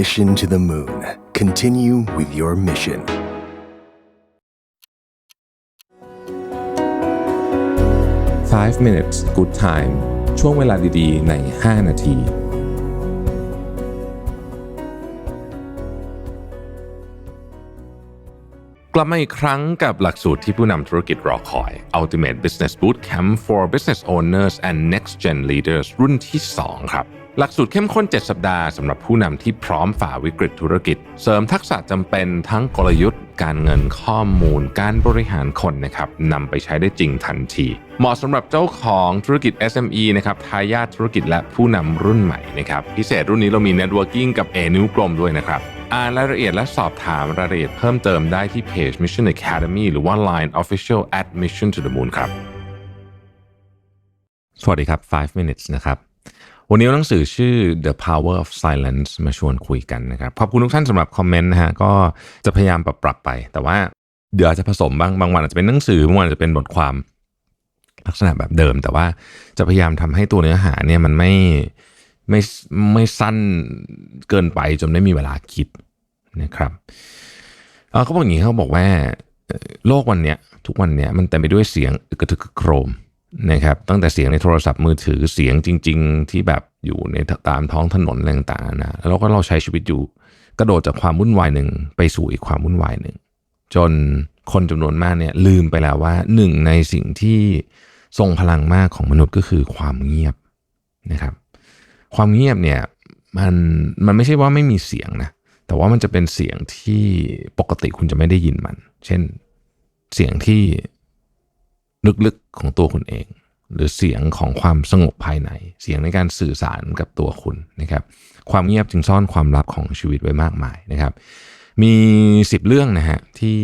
Mission to the Moon. Continue with your mission. Five minutes good time ช่วงเวลาดีๆ ใน 5 นาที กลับมาอีกครั้งกับหลักสูตรที่ผู้นำธุรกิจรอคอย Ultimate Business Bootcamp for Business Owners and Next Gen Leaders รุ่นที่ 2 ครับ หลักสูตรเข้มข้น 7 สัปดาห์สำหรับผู้นำที่พร้อมฝ่าวิกฤตธุรกิจ เสริมทักษะจำเป็นทั้งกลยุทธ์ การเงินข้อมูล การบริหารคนนะครับนำไปใช้ได้จริงทันที เหมาะสำหรับเจ้าของธุรกิจ SME นะครับทายาทธุรกิจและผู้นำรุ่นใหม่นะครับพิเศษรุ่นนี้เรามี Networking กับ A นิ้วกลมด้วยนะครับอ่านรายละเอียดและสอบถามรายละเอียดเพิ่มเติมได้ที่เพจ Mission Academy หรือว่า Line Official at Mission to the Moon ครับ สวัสดีครับ 5 minutes นะครับ วันนี้หนังสือชื่อ The Power of Silence มาชวนคุยกันนะครับ ขอบคุณทุกท่านสำหรับคอมเมนต์นะฮะ ก็จะพยายามปรับปรับไป แต่ว่าเดี๋ยวอาจจะผสมบ้างบางวันอาจจะเป็นหนังสือบางวันอาจจะเป็นบทความลักษณะแบบเดิม แต่ว่าจะพยายามทำให้ตัวเนื้อหาเนี่ยมันไม่ไม่ไม่สั้นเกินไปจนไม่มีเวลาคิดนะครับเเขาบอกอย่างนี้เขาบอกว่า โลกวันเนี้ยทุกวันเนี้ยมันเต็มไปด้วยเสียงกกระทึกกระโครม นะครับตั้งแต่เสียงในโทรศัพท์มือถือเสียงจริง ๆ ที่แบบอยู่ในตามท้องถนนอะไรต่างๆนะแล้วก็เราใช้ชีวิตอยู่กระโดดจากความวุ่นวายหนึ่งไปสู่อีกความวุ่นวายหนึ่ง จนคนจำนวนมากเนี่ยลืมไปแล้วว่าหนึ่งในสิ่งที่ทรงพลังมากของมนุษย์ก็คือความเงียบนะครับ ความเงียบเนี่ยมันมันไม่ใช่ว่าไม่มีเสียงนะแต่ว่ามันจะเป็นเสียงที่ปกติคุณจะไม่ได้ยินมัน เช่นเสียงที่ ลึกๆของตัวคุณเอง หรือเสียงของความสงบภายใน เสียงในการสื่อสารกับตัวคุณนะครับ ความเงียบจึงซ่อนความลับของชีวิตไว้มากมายนะครับ มี 10 เรื่องนะฮะที่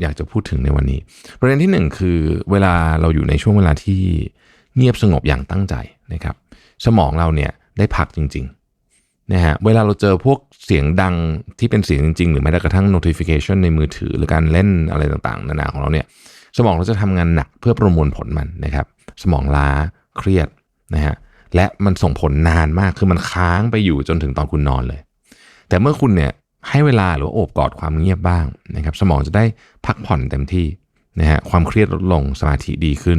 อยากจะพูดถึงในวันนี้ ประเด็นที่หนึ่งคือเวลาเราอยู่ในช่วงเวลาที่เงียบสงบอย่างตั้งใจนะครับ สมองเราเนี่ยได้พักจริงๆนะฮะเวลาเราเจอพวกเสียงดังที่เป็นเสียงจริงๆ หรือแม้กระทั่ง notification ในมือถือ หรือการเล่นอะไรต่างๆ นานาของเราเนี่ย สมองเราจะทำงานหนักเพื่อประมวลผลมันนะครับ สมองล้าเครียดนะฮะและมันส่งผลนานมากคือมันค้างไปอยู่จนถึงตอนคุณนอนเลย แต่เมื่อคุณเนี่ยให้เวลาหรือว่าโอบกอดความเงียบบ้างนะครับ สมองจะได้พักผ่อนเต็มที่ นะฮะความเครียดลดลงสมาธิดีขึ้น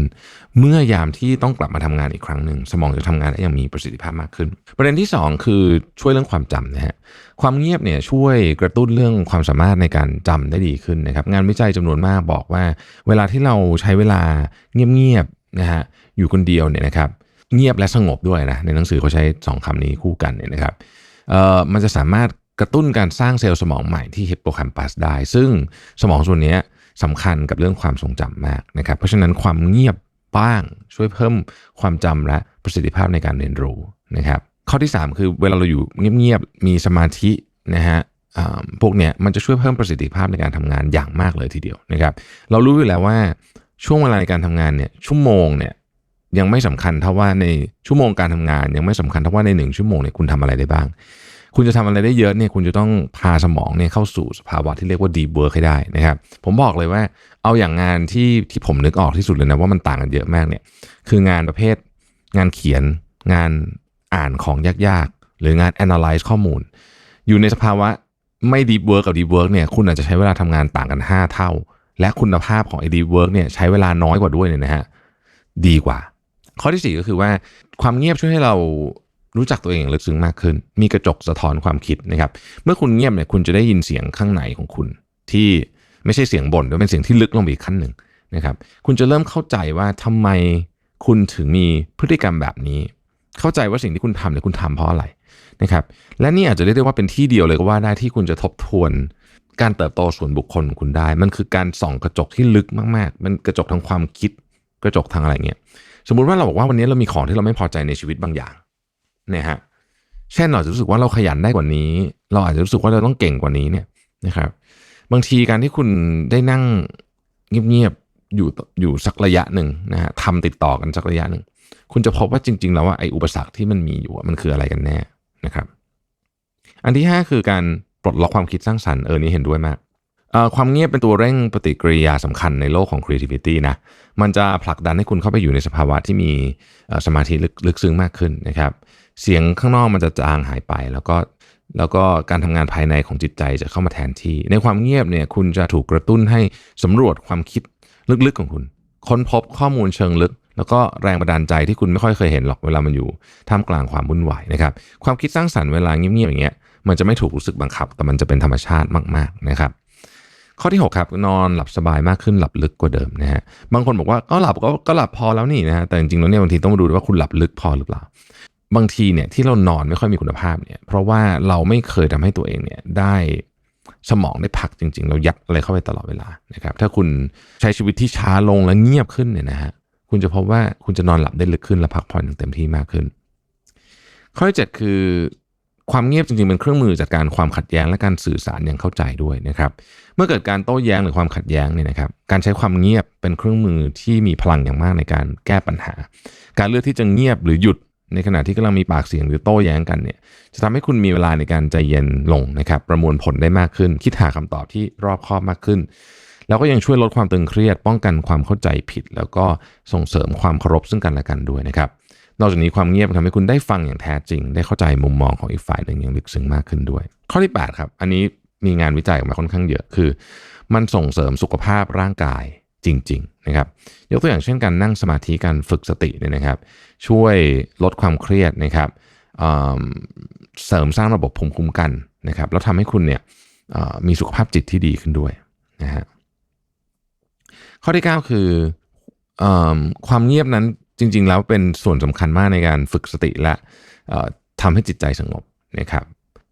เมื่อยามที่ต้องกลับมาทำงานอีกครั้งหนึ่ง สมองจะทำงานได้อย่างมีประสิทธิภาพมากขึ้น ประเด็นที่ 2 คือช่วยเรื่องความจำนะฮะความเงียบเนี่ยช่วยกระตุ้นเรื่องความสามารถในการจำได้ดีขึ้นนะครับงานวิจัยจำนวนมากบอกว่า เวลาที่เราใช้เวลาเงียบๆนะฮะอยู่คนเดียวเนี่ยนะครับเงียบและสงบด้วยนะในหนังสือเขาใช้สองคำนี้คู่กันเนี่ยนะครับเอ่อมันจะสามารถกระตุ้นการสร้างเซลล์สมองใหม่ที่ฮิปโปแคมปัสได้ ซึ่งสมองส่วนนี้ สำคัญกับเรื่องความทรงจำมากนะครับ เพราะฉะนั้นความเงียบบ้างช่วยเพิ่มความจำและประสิทธิภาพในการเรียนรู้นะครับข้อที่ 3 คือเวลาเราอยู่เงียบๆมีสมาธินะฮะพวกเนี้ยมันจะช่วยเพิ่มประสิทธิภาพในการทำงานอย่างมากเลยทีเดียวนะครับ เรารู้อยู่แล้วว่าช่วงเวลาในการทำงานเนี่ยชั่วโมงเนี่ยยังไม่สำคัญเท่าว่าในชั่วโมงการทำงาน ยังไม่สำคัญเท่าว่าในหนึ่งชั่วโมงเนี่ยคุณทำอะไรได้บ้าง คุณจะทำอะไรได้เยอะเนี่ยคุณจะต้องพาสมองเนี่ยเข้าสู่สภาวะที่เรียกว่า deep work ให้ได้นะครับ ผมบอกเลยว่าเอาอย่างงานที่ที่ผมนึกออกที่สุดเลยนะว่ามันต่างกันเยอะมากเนี่ย คืองานประเภทงานเขียน งานอ่านของยากๆ หรืองาน analyze ข้อมูล อยู่ในสภาวะไม่ deep work กับ deep work เนี่ยคุณอาจจะใช้เวลาทำงานต่างกัน 5 เท่า และคุณภาพของไอ้ deep work เนี่ยใช้เวลาน้อยกว่าด้วยเนี่ยนะฮะดีกว่า ข้อที่ 4 ก็คือว่าความเงียบช่วยให้เรา รู้จักตัวเองลึกซึ้งมากขึ้น มีกระจกสะท้อนความคิดนะครับ เมื่อคุณเงียบเนี่ยคุณจะได้ยินเสียงข้างในของคุณ ที่ไม่ใช่เสียงบ่นแต่เป็นเสียงที่ลึกลงไปอีกขั้นหนึ่งนะครับ คุณจะเริ่มเข้าใจว่าทำไมคุณถึงมีพฤติกรรมแบบนี้ เข้าใจว่าสิ่งที่คุณทำเนี่ยคุณทำเพราะอะไรนะครับ และนี่อาจจะเรียกได้ว่าเป็นที่เดียวเลยก็ว่าได้ที่คุณจะทบทวนการเติบโตส่วนบุคคลคุณได้ มันคือการส่องกระจกที่ลึกมากๆ มันกระจกทางความคิด กระจกทางอะไรเงี้ย สมมุติว่าเราบอกว่าวันนี้เรามีของที่เราไม่พอใจในชีวิตบางอย่าง เนี่ยฮะเช่นเราอาจะรู้สึกว่าเราขยันได้กว่านี้ เราอาจจะรู้สึกว่าเราต้องเก่งกว่านี้เนี่ยนะครับ บางทีการที่คุณได้นั่งเงียบๆอยู่อยู่สักระยะหนึ่งนะฮะทำติดต่อกันสักระยะหนึ่งคุณจะพบว่าจริง ๆ แล้วว่าไอ้อุปสรรคที่มันมีอยู่มันคืออะไรกันแน่นะครับ อันที่ห้าคือการปลดล็อกความคิดสร้างสรรค์เออนี่เห็นด้วยมากเอ่อความเงียบเป็นตัวเร่งปฏิกิริยาสำคัญในโลกของ creativity นะ มันจะผลักดันให้คุณเข้าไปอยู่ในสภาวะที่มีสมาธิลึกซึ้งมากขึ้นนะครับ เสียงข้างนอกมันจะจางหายไป แล้วก็แล้วก็การทำงานภายในของจิตใจจะเข้ามาแทนที่ ในความเงียบเนี่ยคุณจะถูกกระตุ้นให้สำรวจความคิดลึกๆของคุณ ค้นพบข้อมูลเชิงลึก แล้วก็แรงบันดาลใจที่คุณไม่ค่อยเคยเห็นหรอกเวลามันอยู่ท่ามกลางความวุ่นวายนะครับความคิดสร้างสรรค์เวลาเงียบๆอย่างเงี้ยมันจะไม่ถูกรู้สึกบังคับ แต่มันจะเป็นธรรมชาติมากๆนะครับข้อที่ 6 ครับ นอนหลับสบายมากขึ้นหลับลึกกว่าเดิมนะฮะบางคนบอกว่าก็หลับก็ก็หลับพอแล้วนี่นะฮะแต่จริงๆแล้วเนี่ยบางทีต้องมาดูด้วยว่าคุณหลับลึกพอหรือเปล่า บางทีเนี่ยที่เรานอนไม่ค่อยมีคุณภาพเนี่ยเพราะว่าเราไม่เคยทำให้ตัวเองเนี่ยได้สมองได้พักจริง ๆ เรายัดอะไรเข้าไปตลอดเวลานะครับถ้าคุณใช้ชีวิตที่ช้าลงและเงียบขึ้นเนี่ยนะฮะคุณจะพบว่าคุณจะนอนหลับได้ลึกขึ้นและพักผ่อนอย่างเต็มที่มากขึ้น ข้อที่เจ็ดคือความเงียบจริงๆเป็นเครื่องมือจัดการความขัดแย้งและการสื่อสารอย่างเข้าใจด้วยนะครับ เมื่อเกิดการโต้แย้งหรือความขัดแย้งเนี่ยนะครับ การใช้ความเงียบเป็นเครื่องมือที่มีพลังอย่างมากในการแก้ปัญหา การเลือกที่จะเงียบหรือหยุด ในขณะที่กำลังมีปากเสียงหรือโต้แย้งกันเนี่ยจะทำให้คุณมีเวลาในการใจเย็นลงนะครับประมวลผลได้มากขึ้น คิดหาคำตอบที่รอบคอบมากขึ้น แล้วก็ยังช่วยลดความตึงเครียด ป้องกันความเข้าใจผิด แล้วก็ส่งเสริมความเคารพซึ่งกันและกันด้วยนะครับนอกจากนี้ความเงียบทำให้คุณได้ฟังอย่างแท้จริง ได้เข้าใจมุมมองของอีกฝ่ายหนึ่งอย่างลึกซึ้งมากขึ้นด้วย ข้อที่8ครับอันนี้มีงานวิจัยออกมาค่อนข้างเยอะคือ มันส่งเสริมสุขภาพร่างกาย จริงๆนะครับยกตัวอย่างเช่นการนั่งสมาธิการฝึกสติเนี่ยนะครับ ช่วยลดความเครียดนะครับอืมเสริมสร้างระบบภูมิคุ้มกันนะครับ แล้วทำให้คุณเนี่ยมีสุขภาพจิตที่ดีขึ้นด้วยนะฮะข้อที่ 9 คืออความเงียบนั้นจริง ๆ แล้วเป็นส่วนสำคัญมากในการฝึกสติและทำให้จิตใจสงบนะครับ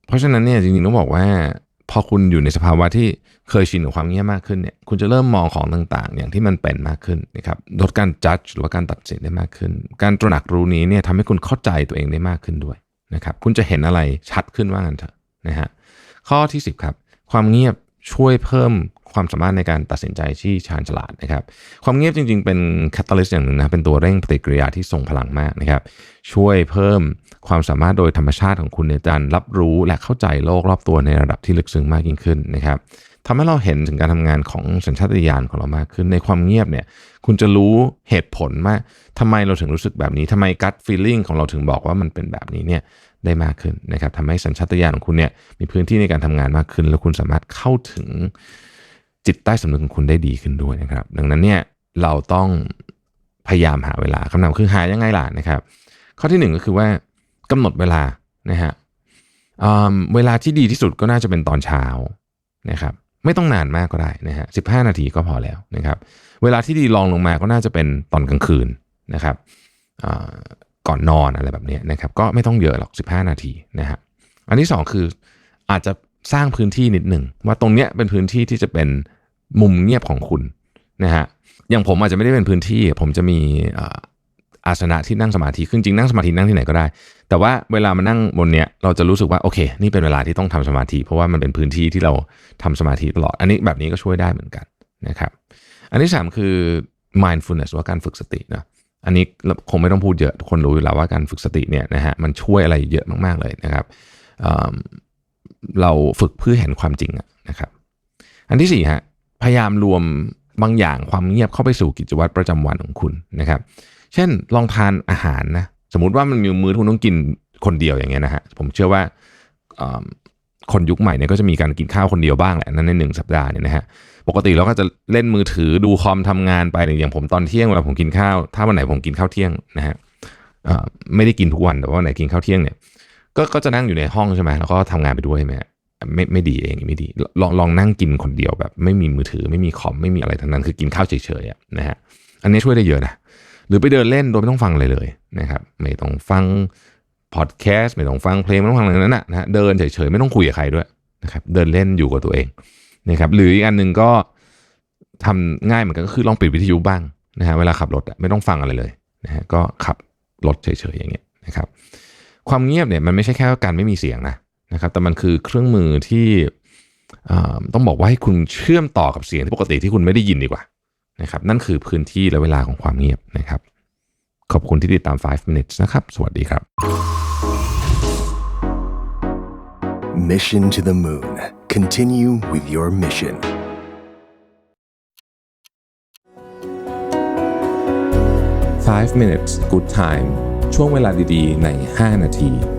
เพราะฉะนั้นเนี่ยจริงๆต้องบอกว่า พอคุณอยู่ในสภาวะที่เคยชินกับความเงียบมากขึ้นเนี่ยคุณจะเริ่มมองของต่างๆ อย่างที่มันเป็นมากขึ้นนะครับลดการจัดหรือว่าการตัดสินได้มากขึ้น การตระหนักรู้นี้เนี่ยทำให้คุณเข้าใจตัวเองได้มากขึ้นด้วยนะครับคุณจะเห็นอะไรชัดขึ้นว่างั้นเถอะนะฮะข้อที่ 10 ครับ ความเงียบ ช่วยเพิ่มความสามารถในการตัดสินใจที่ชาญฉลาดนะครับ ความเงียบจริง ๆ เป็นแคตตาลิสต์อย่างหนึ่งนะเป็นตัวเร่งปฏิกิริยาที่ทรงพลังมากนะครับ ช่วยเพิ่มความสามารถโดยธรรมชาติของคุณในการรับรู้และเข้าใจโลกรอบตัวในระดับที่ลึกซึ้งมากยิ่งขึ้นนะครับทำให้เราเห็นถึงการทำงานของสัญชาตญาณของเรามากขึ้นในความเงียบเนี่ย คุณจะรู้เหตุผลว่าทำไมเราถึงรู้สึกแบบนี้ทำไม gut feeling ของเราถึงบอกว่ามันเป็นแบบนี้เนี่ย ได้มากขึ้นนะครับทำให้สัญชาตญาณของคุณเนี่ยมีพื้นที่ในการทำงานมากขึ้น แล้วคุณสามารถเข้าถึงจิตใต้สำนึกของคุณได้ดีขึ้นด้วยนะครับ ดังนั้นเนี่ยเราต้องพยายามหาเวลาคำถามคือหายังไงล่ะนะครับ ข้อที่หนึ่งก็คือว่ากำหนดเวลานะฮะอืมเวลาที่ดีที่สุดก็น่าจะเป็นตอนเช้านะครับไม่ต้องนานมากก็ได้นะฮะสิบห้านาทีก็พอแล้วนะครับ เวลาที่ดีลองลงมาก็น่าจะเป็นตอนกลางคืนนะครับอ่า ก่อนนอนอะไรแบบนี้นะครับก็ไม่ต้องเยอะหรอก 15 นาทีนะฮะอันที่สองคืออาจจะสร้างพื้นที่นิดหนึ่งว่าตรงเนี้ยเป็นพื้นที่ที่จะเป็นมุมเงียบของคุณนะฮะอย่างผมอาจจะไม่ได้เป็นพื้นที่ ผมจะมีอาสนะที่นั่งสมาธิคือจริงนั่งสมาธินั่งที่ไหนก็ได้ แต่ว่าเวลามานั่งบนเนี้ยเราจะรู้สึกว่าโอเค นี่เป็นเวลาที่ต้องทำสมาธิ เพราะว่ามันเป็นพื้นที่ที่เราทำสมาธิตลอด อันนี้แบบนี้ก็ช่วยได้เหมือนกันนะครับ อันที่สามคือ mindfulness ว่าการฝึกสตินะ อันนี้คงไม่ต้องพูดเยอะทุกคนรู้อยู่แล้วว่าการฝึกสติเนี่ยนะฮะมันช่วยอะไรเยอะมาก ๆ เลยนะครับเเราฝึกเพื่อเห็นความจริงนะครับ อันที่สี่ฮะพยายามรวมบางอย่างความเงียบเข้าไปสู่กิจวัตรประจำวันของคุณนะครับ เช่นลองทานอาหารนะสมมุติว่ามันมีมื้อที่คุณต้องกินคนเดียวอย่างเงี้ยนะฮะผมเชื่อว่า คนยุคใหม่เนี่ยก็จะมีการกินข้าวคนเดียวบ้างแหละนั่นในหนึ่งสัปดาห์เนี่ยนะฮะปกติเราก็จะเล่นมือถือดูคอมทำงานไปอย่างผมตอนเที่ยงเวลาผมกินข้าว ถ้าวันไหนผมกินข้าวเที่ยงนะฮะไม่ได้กินทุกวันแต่ว่าวันไหนกินข้าวเที่ยงเนี่ยก็ก็จะนั่งอยู่ในห้องใช่ไหมแล้วก็ทำงานไปด้วยใช่ไหมฮะไม่ไม่ดีเองไม่ดีลองลองนั่งกินคนเดียวแบบ ไม่มีมือถือไม่มีคอมไม่มีอะไรทั้งนั้นคือกินข้าวเฉยๆนะฮะอันนี้ช่วยได้เยอะนะหรือไปเดินเล่นโดยไม่ต้องฟังอะไรเลยนะครับ ไม่ต้องฟัง พอดแคสต์ไม่ต้องฟังเพลงไม่ต้องฟังอะไรนั้นนะนะฮะเดินเฉยๆไม่ต้องคุยกับใครด้วยนะครับเดินเล่นอยู่กับตัวเองนะครับหรืออีกอันหนึ่งก็ทำง่ายเหมือนกันก็คือลองปิดวิทยุบ้างนะฮะเวลาขับรถไม่ต้องฟังอะไรเลยนะฮะก็ขับรถเฉยๆอย่างเงี้ยนะครับความเงียบเนี่ยมันไม่ใช่แค่การไม่มีเสียงนะนะครับแต่มันคือเครื่องมือที่อ่าต้องบอกว่าให้คุณเชื่อมต่อกับเสียงที่ปกติที่คุณไม่ได้ยินดีกว่านะครับนั่นคือพื้นที่และเวลาของความเงียบนะครับ ขอบคุณที่ติดตาม 5 minutes นะครับ สวัสดีครับ Mission to the moon. Continue with your mission. Five minutes good time ช่วงเวลาดีๆ ใน 5 นาที